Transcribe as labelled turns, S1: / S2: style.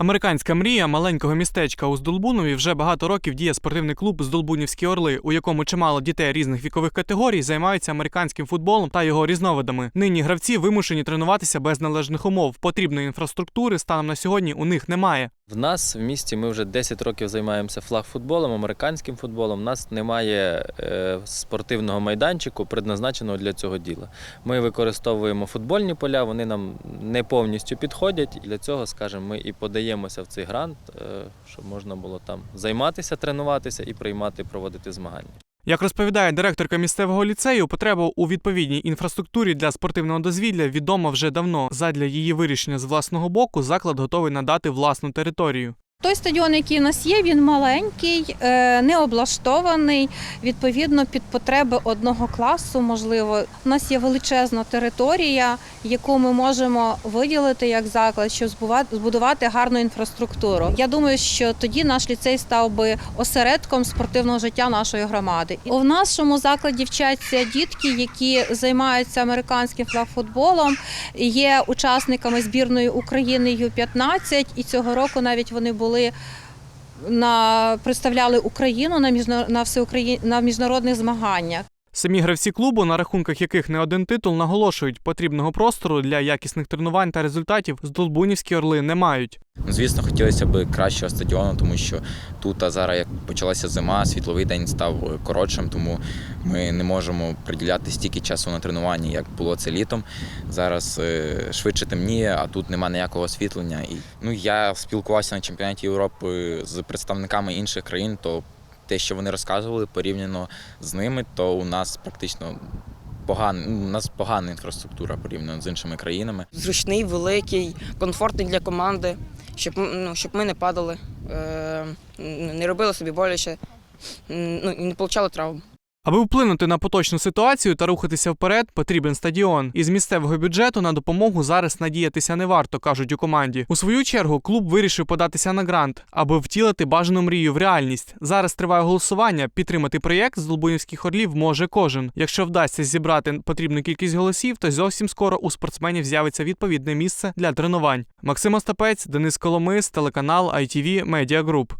S1: Американська мрія маленького містечка у Здолбунові вже багато років діє спортивний клуб Здолбунівські орли, у якому чимало дітей різних вікових категорій займаються американським футболом та його різновидами. Нині гравці вимушені тренуватися без належних умов. Потрібної інфраструктури станом на сьогодні у них немає.
S2: В нас в місті ми вже 10 років займаємося флагфутболом, американським футболом. У нас немає е, спортивного майданчику, предназначеного для цього діла. Ми використовуємо футбольні поля, вони нам не повністю підходять. Для цього, скажімо, ми і подаємося в цей грант, е, щоб можна було там займатися, тренуватися і приймати, проводити змагання.
S1: Як розповідає директорка місцевого ліцею, потреба у відповідній інфраструктурі для спортивного дозвілля відома вже давно. Задля її вирішення з власного боку заклад готовий надати власну територію.
S3: Той стадіон, який у нас є, він маленький, е, не облаштований. Відповідно, під потреби одного класу, можливо, у нас є величезна територія, яку ми можемо виділити як заклад, щоб збудувати гарну інфраструктуру. Я думаю, що тоді наш ліцей став би осередком спортивного життя нашої громади. У нашому закладі вчаться дітки, які займаються американським флагфутболом, є учасниками збірної України Ю-15, і цього року навіть вони були на представляли Україну на міжна- на всеукраї... на міжнародних змаганнях.
S1: Самі гравці клубу, на рахунках яких не один титул, наголошують, потрібного простору для якісних тренувань та результатів здолбунівські орли не мають.
S4: Звісно, хотілося б кращого стадіону, тому що тут а зараз, як почалася зима, світловий день став е, коротшим, тому ми не можемо приділяти стільки часу на тренування, як було це літом. Зараз е, швидше темніє, а тут нема ніякого освітлення. І ну я спілкувався на чемпіонаті Європи з представниками інших країн, то те, що вони розказували, порівняно з ними, то у нас практично погана, ну, у нас погана інфраструктура порівняно з іншими країнами.
S5: зручний, великий, комфортний для команди, щоб, ну, щоб ми не падали, е, не робили собі боляче, ну, і не отримали травм.
S1: Аби вплинути на поточну ситуацію та рухатися вперед, потрібен стадіон. Із місцевого бюджету на допомогу зараз надіятися не варто, кажуть у команді. У свою чергу клуб вирішив податися на грант, аби втілити бажану мрію в реальність. Зараз триває голосування. Підтримати проєкт з Долбунівських орлів може кожен. Якщо вдасться зібрати потрібну кількість голосів, то зовсім скоро у спортсменів з'явиться відповідне місце для тренувань. Максим Остапець, Денис Коломис, телеканал ITV Media Group.